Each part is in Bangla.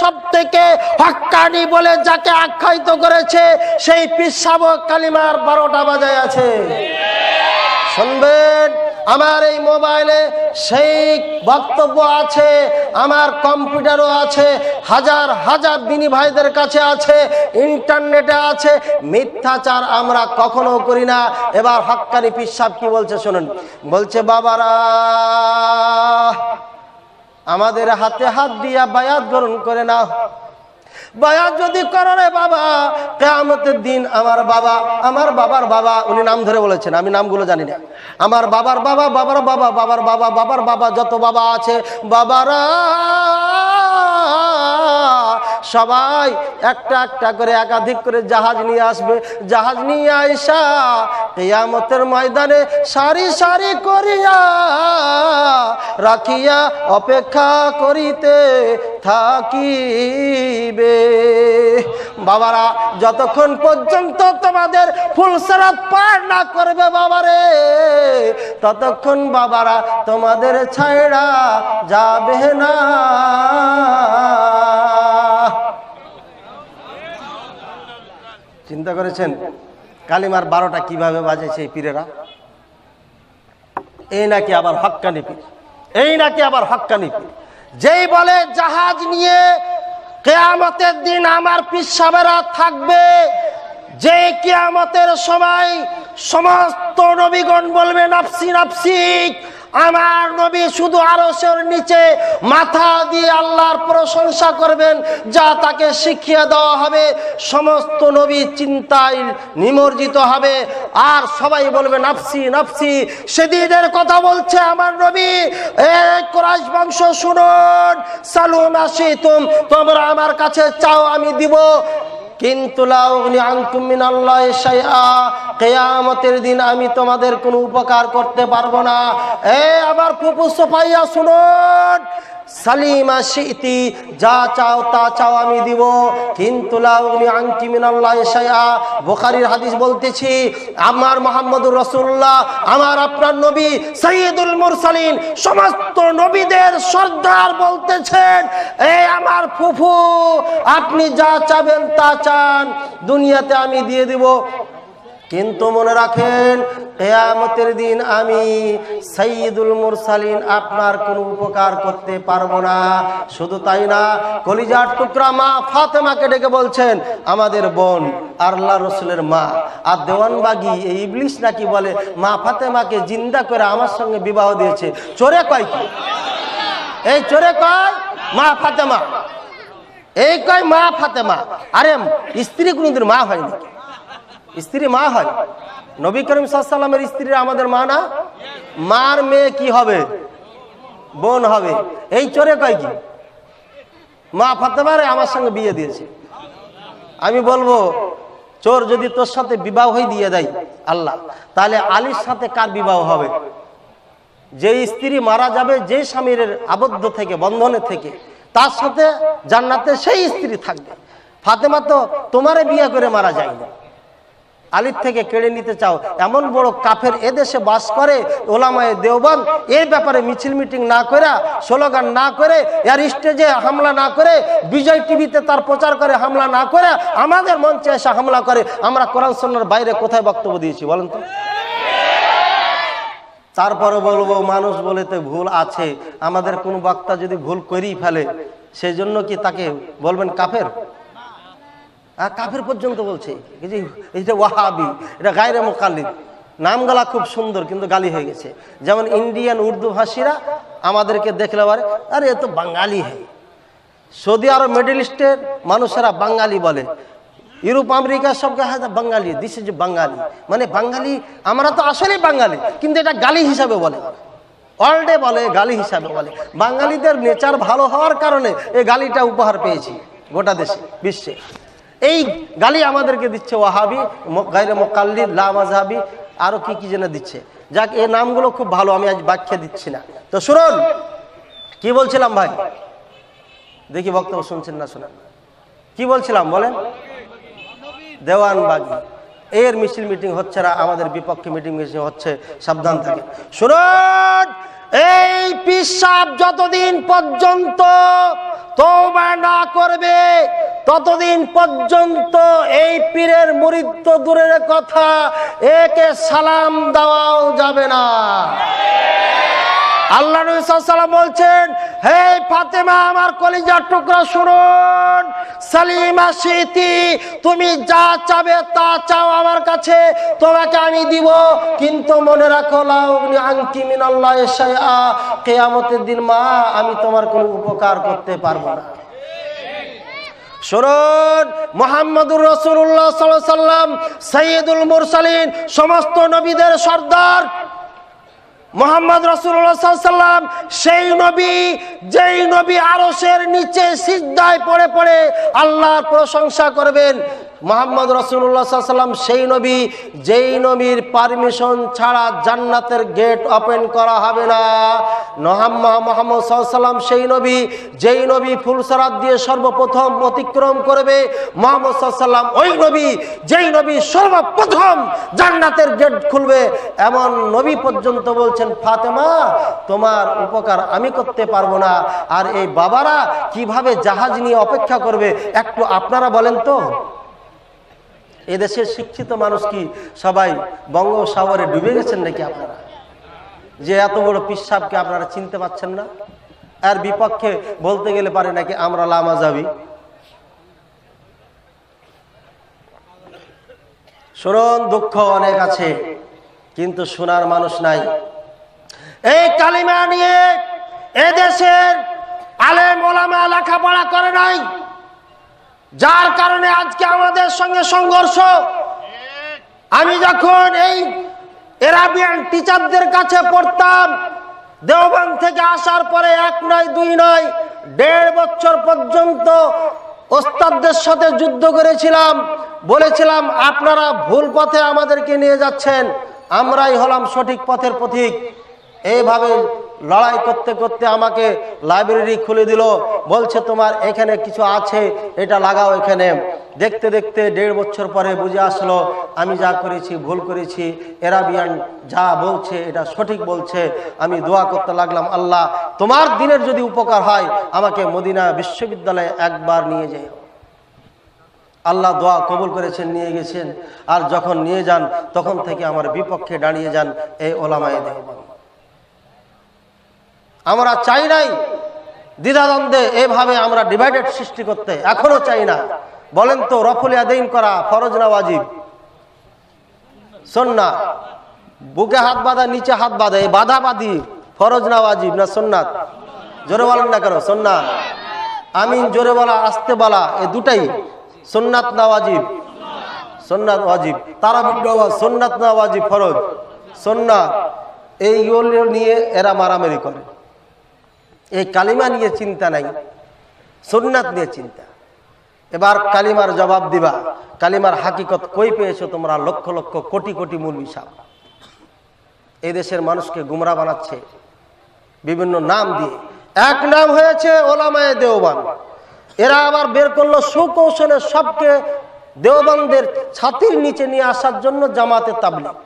সব থেকে হক্কানি বলে যাকে আখ্যায়িত করেছে, সেই পিসাব কালিমার বারোটা বাজায় আছে। শুনবেন, আমার এই মোবাইলে সেই বক্তব্য আছে, আমার কম্পিউটারও আছে, হাজার হাজার দিনী ভাইদের কাছে আছে, ইন্টারনেটে আছে, মিথ্যাচার আমরা কখনো করি না। এবার হক্কানি পিসাব কি বলছে শুনুন। বলছে, বাবারা আমাদের হাতে হাত দিয়া বায়াত গ্রহণ করে না বায়াত যদি করো রে বাবা, কেয়ামতের দিন আমার বাবা, আমার বাবার বাবা, উনি নাম ধরে বলেছেন, আমি নামগুলো জানি না। আমার বাবার বাবা বাবার বাবা বাবার বাবা বাবার বাবা, যত বাবা আছে, বাবারা সবাই একটা একটা করে একাধিক করে জাহাজ নিয়ে আসবে। জাহাজ নিয়ে আইসা কেয়ামতের ময়দানে সারি সারি করিয়া রাখিয়া অপেক্ষা করিতে থাকিবে। বাবারা, যতক্ষণ পর্যন্ত তোমাদের ফুলসরাত পার না করবে বাবারে, ততক্ষণ বাবারা তোমাদের ছায়ড়া যাবে না। চিন্তা করেছেন? কালিমার বারোটা কীভাবে বাজেছে এই পীরেরা? এই নাকি আবার হক্কানি পীর। এই নাকি আবার হক্কানি পীর। যেই বলে, জাহাজ নিয়ে কেয়ামতের দিন আমার পিসাবেরা থাকবে। যে কেয়ামতের সময় সমস্ত নবীগণ বলবে, নাফসি নাফসি আমার নবী শুধু আরসের নিচে মাথা দিয়ে আল্লাহর প্রশংসা করবেন, যা তাকে শিখিয়ে দেওয়া হবে। সমস্ত নবী চিন্তায় নিমজ্জিত হবে। আর সবাই বলবে, নাফসি নাফসি। সেদিনের কথা বলছে আমার নবী। এ কোরাইশ বংশ, শুনুন। সালুন আসি তুম তোমরা আমার কাছে চাও, আমি দিব। কিন্তু কেয়ামতের দিন আমি তোমাদের কোনো উপকার করতে পারব না। এ আবার ফুপু সোফাইয়া, শুনুন। সালিমা শীতি, যা চাও তা চাও আমি দিব। কিন্তু আংটি মিনাল্লাহ বোখারির হাদিস বলতেছি, আমার মোহাম্মদুর রসুল্লাহ আমার আপনার নবী সৈয়দুল মুরসালিন, সমস্ত নবীদের সর্দার বলতেছেন, এ আমার ফুফু, আপনি যা চাবেন তা চান, দুনিয়াতে আমি দিয়ে দিব। কিন্তু মনে রাখেন, কেয়ামতের দিন আমি সঈদুল মুরসালিন আপনার কোনো উপকার করতে পারব না। শুধু তাই না, কলিজার টুকরা মা ফাতেমাকে ডেকে বলছেন, আমাদের বোন আল্লাহ রসুলের মা আর দেওয়ানবাগি, এই ইবলিশ নাকি বলে, মা ফাতেমাকে জিন্দা করে আমার সঙ্গে বিবাহ দিয়েছে। চোরে কয় কি? এই চোরে কয় মা ফাতেমা। এই কয় মা ফাতেমা। আরে, স্ত্রী কোনোদিন মা হয় নাকি স্ত্রী মা হয়। নবী করিম সাল্লামের স্ত্রী আমাদের মা না? মার মেয়ে কি হবে? বোন হবে। এই চোরে কয় কি? মা ফাতেমারে আমার সঙ্গে বিয়ে দিয়েছে। আমি বলব, চোর যদি তোর সাথে বিবাহই দিয়ে দেয় আল্লাহ, তাহলে আলীর সাথে কার বিবাহ হবে? যে স্ত্রী মারা যাবে যে স্বামীর আবদ্ধ থেকে, বন্ধনে থেকে, তার সাথে জান্নাতে সেই স্ত্রী থাকবে। ফাতেমা তো তোমারে বিয়ে করে মারা যায়নি। আলির থেকে কেড়ে নিতে চাও, এমন বড় কাফের এদেশে বাস করে, ওলামায় দেওবান এর ব্যাপারে মিছিল মিটিং না করে, স্লোগান না করে, এর স্টেজে হামলা না করে, বিজয় টিভিতে তার প্রচার করে, হামলা না করে, আমাদের মঞ্চে এসে হামলা করে, আমরা কোরআন সন্ন্যার বাইরে কোথায় বক্তব্য দিয়েছি বলেন তো? তারপরে বলব, মানুষ বলে তো ভুল আছে, আমাদের কোন বক্তা যদি ভুল করেই ফেলে সেই জন্য কি তাকে বলবেন কাফের? কাফের পর্যন্ত বলছে। এইটা ওয়াহাবি, এটা গায়রে নাম নামগুলা খুব সুন্দর, কিন্তু গালি হয়ে গেছে। যেমন ইন্ডিয়ান উর্দু ভাষীরা আমাদেরকে দেখলে পারে আরে, এ তো বাঙালি হে। সৌদি আরব, মিডল ইস্টের মানুষেরা বাঙালি বলে। ইউরোপ, আমেরিকা সব হ্যাঁ বাঙালি দিস ইজ বাঙালি। মানে বাঙালি, আমরা তো আসলে বাঙালি, কিন্তু এটা গালি হিসাবে বলে। অলডে বলে, গালি হিসাবে বলে। বাঙালিদের নেচার ভালো হওয়ার কারণে এই গালিটা উপহার পেয়েছি গোটা দেশে, বিশ্বে। এই গালি আমাদেরকে দিচ্ছে ওয়াহাবি গাইরে মোকাল্লি লামাজহাবি আরও কি কি যেন দিচ্ছে। যাক এই নামগুলো খুব ভালো, আমি আজ ব্যাখ্যা দিচ্ছি না। তো শুনুন, কি বলছিলাম ভাই? দেখি বক্তব্য শুনছেন না শোনেন। কি বলছিলাম, বলেন? দেওয়ানবাগি এর মিছিল মিটিং হচ্ছে না, আমাদের বিপক্ষে মিটিং মিটিং হচ্ছে, সাবধান থাকে শুনুন, এই পিসাব যতদিন পর্যন্ত তওবা না করবে ততদিন পর্যন্ত এই পীরের মুরিদ দূরের কথা, একে সালাম দেওয়াও যাবে না। আল্লাহ সাল্লাম বলছেন, হে ফাতেমা, আমার কলিজার টুকরা শুনুন। সালিমা স্মৃতি তুমি যা চাবে তা চাও আমার কাছে, তোমাকে আমি দিব। কিন্তু মনে রাখো আংকি কিয়ামতের দিন মা, আমি তোমার কোনো উপকার করতে পারব না। শুনুন, মোহাম্মদুর রসুল্লাহ সাল্লাম সৈয়দুল মুরসালিন, সমস্ত নবীদের সর্দার। মোহাম্মদ রসুল্লাহাম সেই নবী, যেই নবী আরসের নিচে সিদ্ধায় পড়ে পড়ে আল্লাহর প্রশংসা করবেন। মোহাম্মদ রসুল্লাহাম সেই নবী, যেই নবীর পারমিশন ছাড়া জান্নাতের গেট ওপেন করা হবে না। নহাম্মা সেই নবী, যেই নবী ফুলসরাত দিয়ে সর্বপ্রথম অতিক্রম করবে, মোহাম্মদ সাল্লাম ওই নবী, যেই নবী সর্বপ্রথম জান্নাতের গেট খুলবে। এমন নবী পর্যন্ত বলছেন, ফাতেমা, তোমার উপকার আমি করতে পারব না। আর এই বাবারা কীভাবে জাহাজ নিয়ে অপেক্ষা করবে, একটু আপনারা বলেন তো? এদেশের শিক্ষিত মানুষ কি সবাই বঙ্গোসাগরে ডুবে গেছেন নাকি আপনারা? যে এত বড় পিসাবকে আপনারা চিনতে পাচ্ছেন না? আর বিপক্ষে বলতে গেলে পারে নাকি আমরা লামা যাবি শুনুন, দুঃখ অনেক আছে, কিন্তু শোনার মানুষ নাই। এই কালিমা নিয়ে এদেশের আলেম ওলামা লেখাপড়া করে নাই। যার কারণে আজকে আমাদের সঙ্গে সংঘর্ষ। আমি যখন এই এরাবিয়ান টিচারদের কাছে পড়তাম দেওবান থেকে আসার পরে এক নয়, দুই নয়, দেড় বছর পর্যন্ত ওস্তাদদের সাথে যুদ্ধ করেছিলাম। বলেছিলাম, আপনারা ভুল পথে আমাদেরকে নিয়ে যাচ্ছেন, আমরাই হলাম সঠিক পথের পথিক এইভাবে লড়াই করতে করতে আমাকে লাইব্রেরি খুলে দিল। বলছে, তোমার এখানে কিছু আছে, এটা লাগাও এখানে। দেখতে দেখতে দেড় বছর পরে বুঝে আসলো, আমি যা করেছি, ভুল করেছি। এরাবিয়ান যা বলছে, এটা সঠিক বলছে। আমি দোয়া করতে লাগলাম, আল্লাহ, তোমার দিনের যদি উপকার হয়, আমাকে মদিনা বিশ্ববিদ্যালয়ে একবার নিয়ে যাই আল্লাহ দোয়া কবুল করেছেন, নিয়ে গেছেন। আর যখন নিয়ে যান, তখন থেকে আমার বিপক্ষে দাঁড়িয়ে যান এই ওলামায় দেহবান আমরা চাই নাই দ্বিধাদ্বন্দ্বে এভাবে আমরা ডিভাইডেড সৃষ্টি করতে, এখনও চাই না। বলেন তো, রফুল আদাইন করা ফরজ না ওয়াজিব? সন্না বুকে হাত বাঁধা, নিচে হাত বাঁধা, এই বাধা বাঁধি ফরজ না ওয়াজিব না সন্ন্যাত জোরে বলেন না কেন সন্না আমিন, জোরে বলা, আসতে বলা এ দুটাই সন্ন্যাত না ওয়াজিব? সন্ন্যাত ওয়াজিব। তারা সন্ন্যাত না ওয়াজিব ফরজ। সন্ন্যাত এইগুলো নিয়ে এরা মারামারি করে। এই কালিমা নিয়ে চিন্তা নাই, সুন্নাত নিয়ে চিন্তা। এবার কালিমার জবাব দিবা, কালিমার হাকিকত কই পেয়েছ তোমরা? লক্ষ লক্ষ, কোটি কোটি মূল সাহ এই দেশের মানুষকে গুমরা বানাচ্ছে, বিভিন্ন নাম দিয়ে। এক নাম হয়েছে ওলামায় দেওবান। এরা আবার বের করল সুকৌশলে সবকে দেওবানদের ছাতির নিচে নিয়ে আসার জন্য জামাতে তাবলিগ।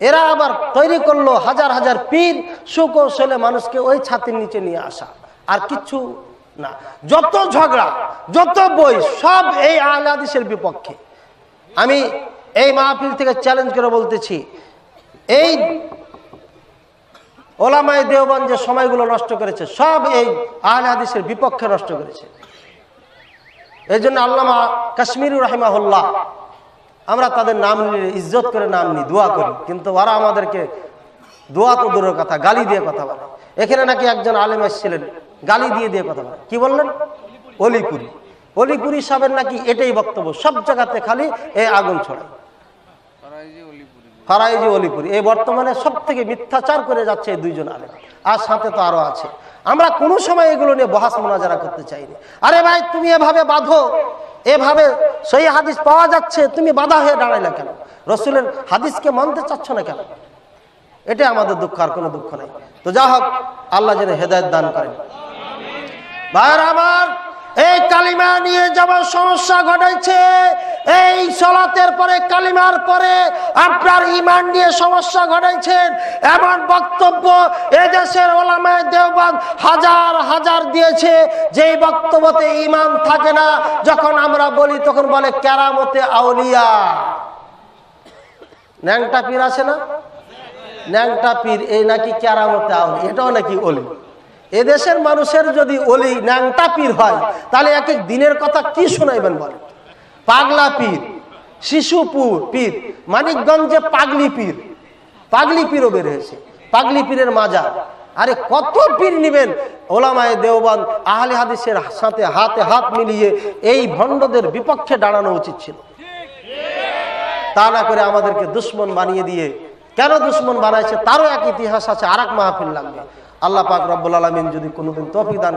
এরা আবার তৈরি করল হাজার হাজার পীর সুকৌশলে মানুষকে ওই ছাতির নিচে নিয়ে আসা। আর কিছু না। যত ঝগড়া, যত বই, সব এই আহলাদিসের বিপক্ষে। আমি এই মাহফিল থেকে চ্যালেঞ্জ করে বলতেছি, এই ওলামাই দেওবান যে সময়গুলো নষ্ট করেছে, সব এই আহলে হাদিসের বিপক্ষে নষ্ট করেছে। এই জন্য আল্লামা কাশ্মীর রাহিমাহুল্লাহ আমরা তাদের নাম নিয়ে ইজ্জত করে নাম নিই দোয়া করি। কিন্তু ওরা আমাদেরকে দোয়া তো দূরের কথা, গালি দিয়ে কথা বলে। এখানে নাকি একজন আলেম এসেছিলেন, গালি দিয়ে দিয়ে কথা বলে। কি বললেন? অলিপুরি অলিপুরি সাহেবের নাকি এটাই বক্তব্য, সব জায়গাতে খালি এ আগুন ছড়ায়। ফারাইজি অলিপুরি এই বর্তমানে সব থেকে মিথ্যাচার করে যাচ্ছে এই দুইজন আলেম। আর সাথে তো আরও আছে। আমরা কোনো সময় এগুলো নিয়ে বহাস মোনাজারা করতে চাইনি। আরে ভাই, তুমি এভাবে বাঁধো। এভাবে সেই হাদিস পাওয়া যাচ্ছে, তুমি বাধা হয়ে দাঁড়াইলে কেন? রসুলের হাদিসকে মানতে চাচ্ছ না কেন? এটা আমাদের দুঃখ, আর কোনো দুঃখ নাই। তো যা হোক, আল্লাহ যেন হেদায়ত দান করেন। ভাইয়ের আমার এই কালিমা নিয়ে যাওয়ার সমস্যা ঘটাইছে এই সলাতের পরে, কালিমার পরে আপনার ইমান নিয়ে সমস্যা ঘটাইছেন এমন বক্তব্য এদেশের ওলামায় দেওবান হাজার হাজার দিয়েছে। যেই বক্তব্যতে ইমান থাকে না, যখন আমরা বলি, তখন বলে কেরামতে আউলিয়া। ন্যাংটা পীর আছে না? ন্যাংটা পীর, এই নাকি কেরামতে আউলিয়া। এটাও নাকি অলি এদেশের মানুষের যদি অলি ন্যাংটা পীর হয়, তাহলে এক এক দিনের কথা কি শোনাইবেন বলেন? পাগলা পীর শিশুপুর পীর, মানিকগঞ্জে পাগলি পীর। পাগলি পীরও বের হয়েছে, পাগলি পীরের মাজার। আরে কত পীর নিবেন? ওলামায় দেওবান আহলে হাদিসের সাথে হাতে হাত মিলিয়ে এই ভণ্ডদের বিপক্ষে দাঁড়ানো উচিত ছিল। তা না করে আমাদেরকে দুশ্মন বানিয়ে দিয়ে, কেন দুশ্মন বানাইছে? তারও এক ইতিহাস আছে আর এক মাহফিল লাগবে। আল্লাহ পাক রব্বুল আলমিন যদি কোনোদিন তফিক দান